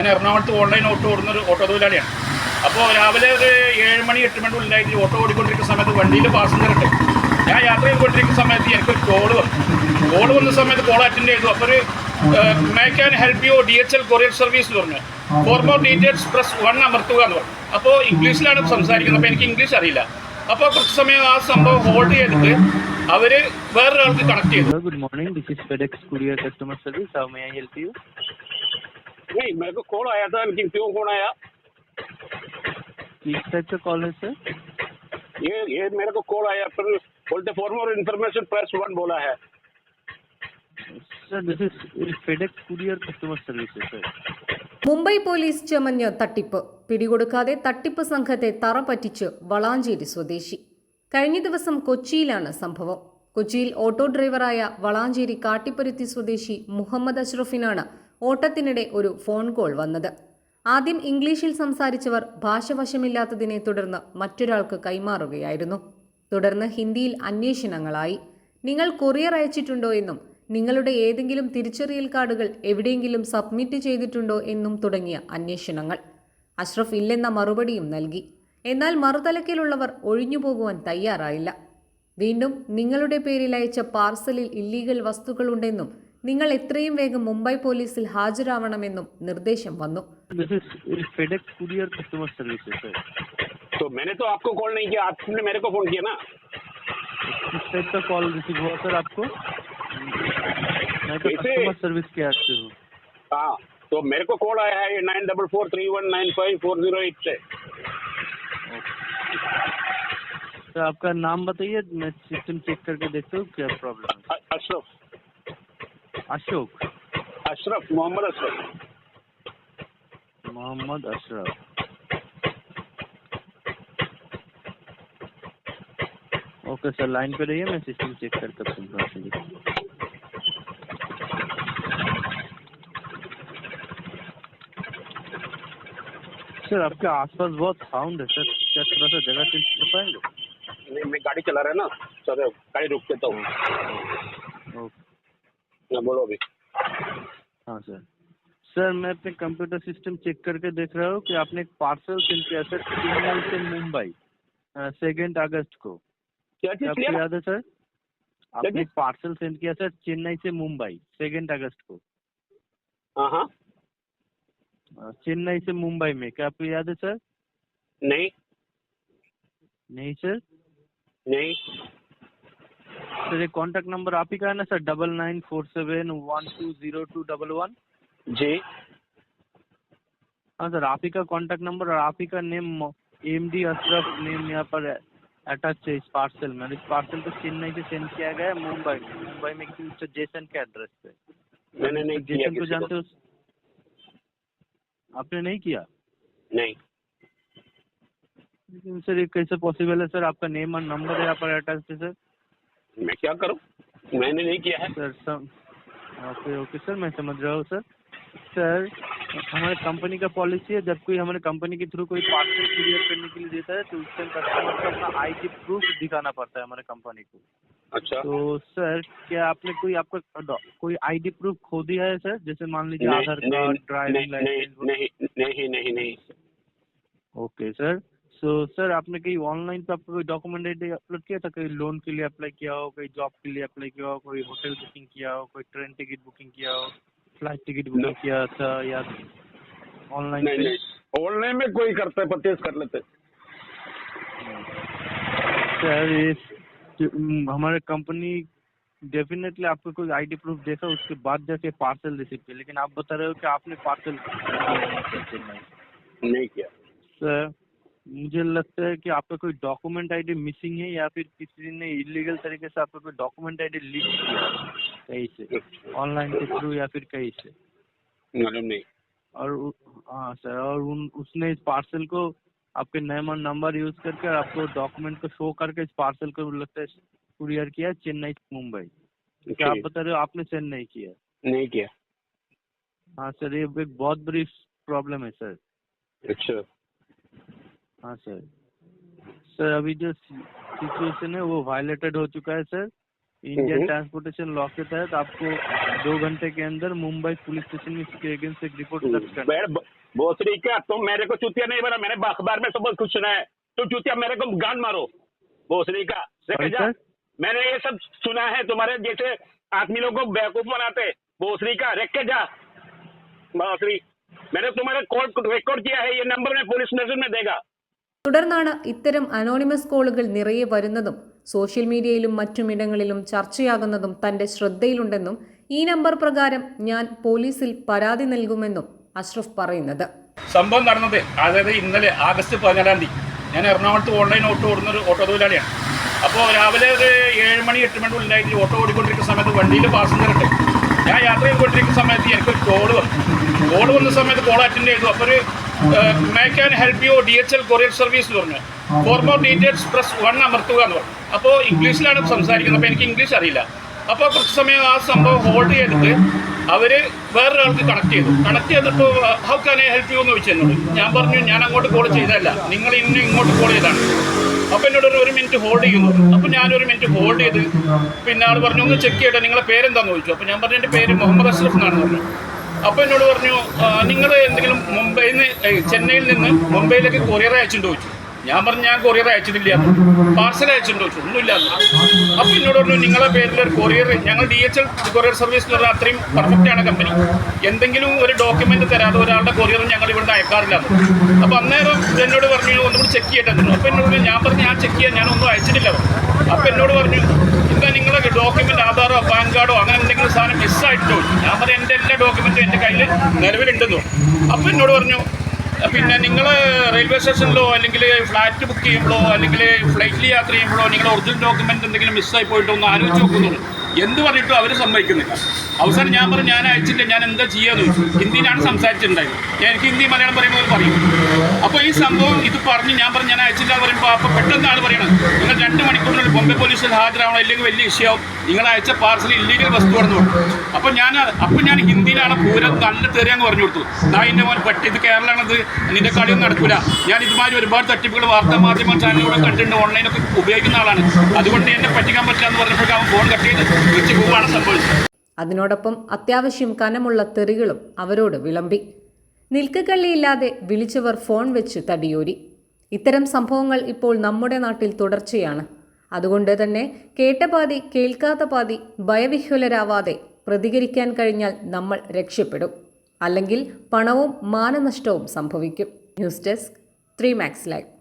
ഞാൻ എറണാകുളത്ത് online auto ഓടുന്ന ഒരു ഓട്ടോ തൊഴിലാളിയാണ്. അപ്പോൾ രാവിലെ ഒരു ഏഴ് മണി എട്ട് മണി ഉള്ളിലായിട്ട് ഓട്ടോ ഓടിക്കൊണ്ടിരിക്കുന്ന സമയത്ത് വണ്ടിയിൽ പാസഞ്ചർ ഉണ്ട്. ഞാൻ യാത്ര ചെയ്തുകൊണ്ടിരിക്കുന്ന സമയത്ത് എനിക്കൊരു കോൾ വന്നു. കോൾ വന്ന സമയത്ത് കോൾ അറ്റൻഡ് ചെയ്തു. അപ്പോൾ ഒരു may can help you D H L courier service എന്ന് പറഞ്ഞു. For more details plus one അമർത്തുക എന്ന് പറഞ്ഞു. അപ്പോൾ ഇംഗ്ലീഷിലാണ് സംസാരിക്കുന്നത്. അപ്പോൾ എനിക്ക് ഇംഗ്ലീഷ് അറിയില്ല. അപ്പോൾ കുറച്ച് സമയം ആ സംഭവം ഹോൾഡ് ചെയ്തിട്ട് അവർ വേറൊരാൾക്ക് കണക്ട് ചെയ്തു. Good morning this is FedEx courier customer service how may I help you? नहीं मेरे को कॉल आया था लेकिन क्यों फोन आया किस टाइप का कॉल है सर ये ये मेरे को कॉल आया फिर बोलते for more information press one बोला है sir this is FedEx Courier Customer Service है सर മുംബൈ പോലീസ് ചമഞ്ഞ് തട്ടിപ്പ് പിടികൊടുക്കാതെ തട്ടിപ്പ് സംഘത്തെ തറ പറ്റിച്ച് വളാഞ്ചേരി സ്വദേശി കഴിഞ്ഞ ദിവസം കൊച്ചിയിലാണ് സംഭവം കൊച്ചിയിൽ ഓട്ടോ ഡ്രൈവറായ വളാഞ്ചേരി കാട്ടിപ്പരുത്തി സ്വദേശി മുഹമ്മദ് അഷ്റഫിനാണ് ഓട്ടത്തിനിടെ ഒരു ഫോൺ കോൾ വന്നത്. ആദ്യം ഇംഗ്ലീഷിൽ സംസാരിച്ചവർ ഭാഷ വശമില്ലാത്തതിനെ തുടർന്ന് മറ്റൊരാൾക്ക് കൈമാറുകയായിരുന്നു. തുടർന്ന് ഹിന്ദിയിൽ അന്വേഷണങ്ങളായി. നിങ്ങൾ കൊറിയർ അയച്ചിട്ടുണ്ടോ എന്നും നിങ്ങളുടെ ഏതെങ്കിലും തിരിച്ചറിയൽ കാർഡുകൾ എവിടെയെങ്കിലും സബ്മിറ്റ് ചെയ്തിട്ടുണ്ടോ എന്നും തുടങ്ങിയ അന്വേഷണങ്ങൾ. അഷ്റഫ് ഇല്ലെന്ന മറുപടിയും നൽകി. എന്നാൽ മറുതലക്കിലുള്ളവർ ഒഴിഞ്ഞുപോകുവാൻ തയ്യാറായില്ല. വീണ്ടും നിങ്ങളുടെ പേരിൽ അയച്ച പാർസലിൽ ഇല്ലീഗൽ വസ്തുക്കളുണ്ടെന്നും നിങ്ങൾ എത്രയും വേഗം മുംബൈ പോലീസിൽ ഹാജരാവണമെന്നും നിർദ്ദേശം വന്നു this is FedEx Courier Customer Service है सर तो मैंने तो आपको कॉल नहीं किया आपने मेरे को फोन किया ना किस टाइप का कॉल रिसीव हुआ सर आपको मैं तो कैसे? कस्टमर सर्विस के ऐप से हूँ हाँ तो मेरे को कॉल आया है nine double four three one nine five four zero eight से सर आपका नाम बताइए मैं सिस्टम चेक करके देखता हूँ क्या प्रॉब्लम है अ- Ashraf Ashok. Ashraf Mohammad Ashraf. Mohammad Ashraf. Okay sir line पे रहिए मैं सिस्टम चेक करके आपको हूँ सर आपके आसपास बहुत साउंड है सर क्या थोड़ा सा जगह चेंज कर पाएँगे? नहीं मैं गाड़ी चला रहा है ना सर गाड़ी रोक देता हूँ। हाँ, बोलो अभी। हाँ सर सर मैं अपने कंप्यूटर सिस्टम चेक करके देख रहा हूँ कि आपने एक पार्सल सेंड किया सर चेन्नई से मुंबई सेकेंड अगस्त को। क्या क्या चीज़ आपको याद है सर आपने एक पार्सल सेंड किया सर चेन्नई से मुंबई सेकेंड अगस्त को। हाँ हाँ। चेन्नई से मुंबई में। क्या आपको याद है सर नहीं। नहीं सर नहीं। सर ये कॉन्टेक्ट नंबर आप ही का है ना sir double nine four seven one two zero two double one जी। हाँ सर आप ही का कॉन्टेक्ट नंबर और आप ही का name M D Ashraf name यहाँ पर अटैच है इस पार्सल में। इस पार्सल को चेन्नई से सेंड किया गया है मुंबई। में मुंबई में किसी मिस्टर जेसन के एड्रेस पे। मैंने नहीं किया जेसन को जानते हो आपने नहीं किया? नहीं। लेकिन सर ये कैसे पॉसिबल है सर आपका नेम और नंबर यहाँ पर अटैच है सर मैं क्या करूँ? मैंने नहीं किया है। सर सम ओके ओके सर मैं समझ रहा हूँ सर। सर हमारे कंपनी का पॉलिसी है जब कोई हमारे कंपनी के थ्रू कोई पार्सल क्लियर करने के लिए देता है तो उस टाइम कस्टमर को अपना आई डी प्रूफ दिखाना पड़ता है हमारे कंपनी को। अच्छा। तो सर क्या आपने कोई आपका कोई आईडी प्रूफ खो दिया है सर? जैसे मान लीजिए आधार कार्ड ड्राइविंग लाइसेंस नहीं नहीं नहीं नहीं ओके सर। सो सर आपने कहीं ऑनलाइन पे आपको कोई डॉक्यूमेंट अपलोड किया था? कहीं लोन के लिए अप्लाई किया हो कहीं जॉब के लिए अप्लाई किया हो कोई होटल बुकिंग किया हो कोई ट्रेन टिकट बुकिंग किया हो फ़्लाइट टिकट बुकिंग किया था या ऑनलाइन नहीं नहीं. ऑनलाइन में कोई करता है परचेज कर लेते. सर हम्म, हमारे कंपनी डेफिनेटली आपको कोई आईडी प्रूफ देखा उसके बाद जैसे पार्सल रिसीव किया लेकिन आप बता रहे हो कि आपने पार्सल नहीं किया. सर मुझे लगता है कि आपका कोई डॉक्यूमेंट आईडी मिसिंग है या फिर किसी ने इलीगल तरीके से आपका कोई डॉक्यूमेंट आईडी लीक किया कहीं से? ऑनलाइन के थ्रू या फिर कहीं से? मालूम नहीं। और हाँ सर और उन उसने इस पार्सल को आपके नेम और नंबर यूज़ करके और आपको डॉक्यूमेंट को शो करके इस पार्सल को लगता है कुरियर किया चेन्नई मुंबई। क्या आप बता रहे हो आपने सेंड नहीं किया? नहीं किया। हाँ सर ये एक बहुत बड़ी प्रॉब्लम है सर अच्छा। हाँ सर सर अभी जो सिचुएशन है वो वायलेटेड हो चुका है sir Indian hmm. Transportation law के तहत आपको दो घंटे के अंदर मुंबई पुलिस स्टेशन में इसके अगेंस्ट एक रिपोर्ट दर्ज करना है। मैं भोसड़ी का तुम मेरे को चुतिया नहीं बना मैंने अखबार में सब कुछ सुना है। तुम चुतिया मेरे को गान मारो भोसड़ी का? मैंने ये सब सुना है तुम्हारे जैसे आदमी लोग को बेवकूफ़ बनाते। भोसड़ी का रेख के जा। भोसड़ी मैंने तुम्हारे कॉल रिकॉर्ड किया है ये नंबर मैं पुलिस स्टेशन में देगा। തുടർന്നാണ് ഇത്തരം അനോണിമസ് കോളുകൾ നിറയെ വരുന്നതും സോഷ്യൽ മീഡിയയിലും മറ്റുമിടങ്ങളിലും ചർച്ചയാകുന്നതും തന്റെ ശ്രദ്ധയിലുണ്ടെന്നും ഈ നമ്പർ പ്രകാരം ഞാൻ പോലീസിൽ പരാതി നൽകുമെന്നും അഷ്റഫ് പറയുന്നത്. സംഭവം നടന്നത് അതായത് ഇന്നലെ ആഗസ്റ്റ് പതിനാലാം തീയതി. ഞാൻ എറണാകുളത്ത് ഓൺലൈൻ ഓട്ടോ ഓടുന്ന ഒരു ഓട്ടോ തൊഴിലാളിയാണ് അപ്പോൾ രാവിലെ ഒരു ഏഴ് മണി എട്ട് മണി ഉള്ളിലായിട്ട് ഓട്ടോ ഓടിക്കൊണ്ടിരിക്കുന്ന സമയത്ത് വണ്ടിയിൽ പാസഞ്ചർ ഉണ്ട്. ഞാൻ യാത്ര ചെയ്തുകൊണ്ടിരിക്കുന്ന സമയത്ത് എനിക്കൊരു കോൾ വന്നു. കോൾ വന്ന സമയത്ത് കോൾ അറ്റൻഡ് ചെയ്തു. അപ്പോൾ ഒരു may can help you D H L courier service എന്ന് പറഞ്ഞു. For more details plus one അമർത്തുക എന്ന് പറഞ്ഞു. അപ്പോൾ ഇംഗ്ലീഷിലാണ് സംസാരിക്കുന്നത്. അപ്പോൾ എനിക്ക് ഇംഗ്ലീഷ് അറിയില്ല. അപ്പോൾ കുറച്ച് സമയം ആ സംഭവം ഹോൾഡ് ചെയ്തിട്ട് അവർ വേറൊരാൾക്ക് കണക്ട് ചെയ്തു. കണക്ട് ചെയ്തിട്ട് how can I help you എന്ന് ചോദിച്ചു എന്നോട്. ഞാൻ പറഞ്ഞു ഞാൻ അങ്ങോട്ട് കോൾ ചെയ്തതല്ല. നിങ്ങൾ ഇന്ന് ഇങ്ങോട്ട് കോൾ ചെയ്താണ്. അപ്പോൾ എന്നോട് ഒരു ഒരു മിനിറ്റ് ഹോൾഡ് ചെയ്യുന്നു. അപ്പോൾ ഞാനൊരു മിനിറ്റ് ഹോൾഡ് ചെയ്ത് പിന്നെ ആൾ പറഞ്ഞു ഒന്ന് ചെക്ക് ചെയ്യട്ടെ. നിങ്ങളെ പേരെന്താന്ന് ചോദിച്ചു. അപ്പോൾ ഞാൻ പറഞ്ഞു എന്റെ പേര് മുഹമ്മദ് അഷ്റഫ് എന്നാണ്. പറഞ്ഞു അപ്പോൾ എന്നോട് പറഞ്ഞു നിങ്ങൾ എന്തെങ്കിലും മുംബൈയിൽ നിന്ന് ചെന്നൈയിൽ നിന്ന് മുംബൈയിലേക്ക് കൊറിയർ അയച്ചിട്ട് ചോദിച്ചു. ഞാൻ പറഞ്ഞു ഞാൻ കൊറിയർ അയച്ചിട്ടില്ല. പാർസൽ അയച്ചിട്ട് ചോദിച്ചു. ഒന്നുമില്ല. അപ്പോൾ എന്നോട് പറഞ്ഞു നിങ്ങളെ പേരിൽ ഒരു കൊറിയർ ഞങ്ങൾ D H L courier service എന്ന് പറഞ്ഞാൽ അത്രയും പെർഫെക്റ്റ് ആണ് കമ്പനി എന്തെങ്കിലും ഒരു ഡോക്യുമെന്റ് തരാതെ ഒരാളുടെ കൊറിയർ ഞങ്ങൾ ഇവിടെ അയക്കാറില്ല. അപ്പോൾ അന്നേരം എന്നോട് പറഞ്ഞു ഒന്നുകൂടി ചെക്ക് ചെയ്യട്ടെ അപ്പൊ എന്നോട് ഞാൻ പറഞ്ഞു ഞാൻ ചെക്ക് ചെയ്യാൻ ഞാനൊന്നും അയച്ചിട്ടില്ല. അപ്പോൾ എന്നോട് പറഞ്ഞു നിങ്ങളെ ഡോക്യുമെന്റ് ആധാറോ പാൻ കാർഡോ അങ്ങനെ എന്തെങ്കിലും സാധനം മിസ്സായിട്ടോ ഞാൻ പറഞ്ഞു എന്റെ എല്ലാ ഡോക്യുമെന്റും എന്റെ കയ്യിൽ നിലവിലുണ്ടെന്നു. അപ്പോൾ എന്നോട് പറഞ്ഞു പിന്നെ നിങ്ങൾ റെയിൽവേ സ്റ്റേഷനിലോ അല്ലെങ്കിൽ ഫ്ലാറ്റ് ബുക്ക് ചെയ്യുമ്പോഴോ അല്ലെങ്കിൽ ഫ്ലൈറ്റിൽ യാത്ര ചെയ്യുമ്പോഴോ നിങ്ങളുടെ ഒറിജിനൽ ഡോക്യുമെന്റ് എന്തെങ്കിലും മിസ്സായി പോയിട്ടോ ഒന്ന് ആലോചിച്ച് നോക്കുന്നുള്ളൂ എന്ത് പറഞ്ഞിട്ടും അവർ സമ്മതിക്കുന്നില്ല. അവസാനം ഞാൻ പറഞ്ഞു ഞാൻ അയച്ചിട്ട് ഞാൻ എന്താ ചെയ്യാന്ന് ഹിന്ദിയിലാണ് സംസാരിച്ചിട്ടുണ്ടായത്. ഞാൻ എനിക്ക് ഹിന്ദി മലയാളം പറയുമ്പോൾ പറയും. അപ്പോൾ ഈ സംഭവം ഇത് പറഞ്ഞ് ഞാൻ പറഞ്ഞു ഞാൻ അയച്ചില്ല എന്ന് പറയുമ്പോൾ അപ്പോൾ പെട്ടെന്ന് ആൾ പറയണം നിങ്ങൾ രണ്ട് മണിക്കൂറിനുള്ളിൽ ബോംബെ പോലീസിൽ ഹാജരാവണം അല്ലെങ്കിൽ വലിയ വിഷയമാവും. നിങ്ങൾ അയച്ച പാർസൽ ഇല്ലീഗൽ വസ്തുവാണെന്ന് പറഞ്ഞു. അപ്പോൾ ഞാൻ അപ്പോൾ ഞാൻ ഹിന്ദിയിലാണ് പൂരം നല്ല തെറിയാന്ന് പറഞ്ഞു കൊടുത്തു. എന്റെ മോൻ പറ്റി ഇത് കേരളമാണത് നിന്റെ കളിയൊന്നും നടക്കില്ല ഞാൻ ഇതുമാതിരി ഒരുപാട് തട്ടിപ്പുകൾ വാർത്താ മാധ്യമ ചാനലുകൾ കണ്ടിട്ടുണ്ട്. ഓൺലൈനൊക്കെ ഉപയോഗിക്കുന്ന ആളാണ്. അതുകൊണ്ട് എന്നെ പറ്റിക്കാൻ പറ്റില്ല എന്ന് പറഞ്ഞപ്പോഴേക്കും അവൻ ഫോൺ കട്ട് ചെയ്ത് അതിനോടൊപ്പം അത്യാവശ്യം കനമുള്ള തെറികളും അവരോട് വിളമ്പി. നിൽക്കക്കള്ളിയില്ലാതെ വിളിച്ചവർ ഫോൺ വെച്ച് തടിയോരി. ഇത്തരം സംഭവങ്ങൾ ഇപ്പോൾ നമ്മുടെ നാട്ടിൽ തുടർച്ചയാണ്. അതുകൊണ്ട് തന്നെ കേട്ട പാതി കേൾക്കാത്ത പാതി ഭയവിഹ്വലരാവാതെ പ്രതികരിക്കാൻ കഴിഞ്ഞാൽ നമ്മൾ രക്ഷപ്പെടും. അല്ലെങ്കിൽ പണവും മാനനഷ്ടവും സംഭവിക്കും. News desk three max live.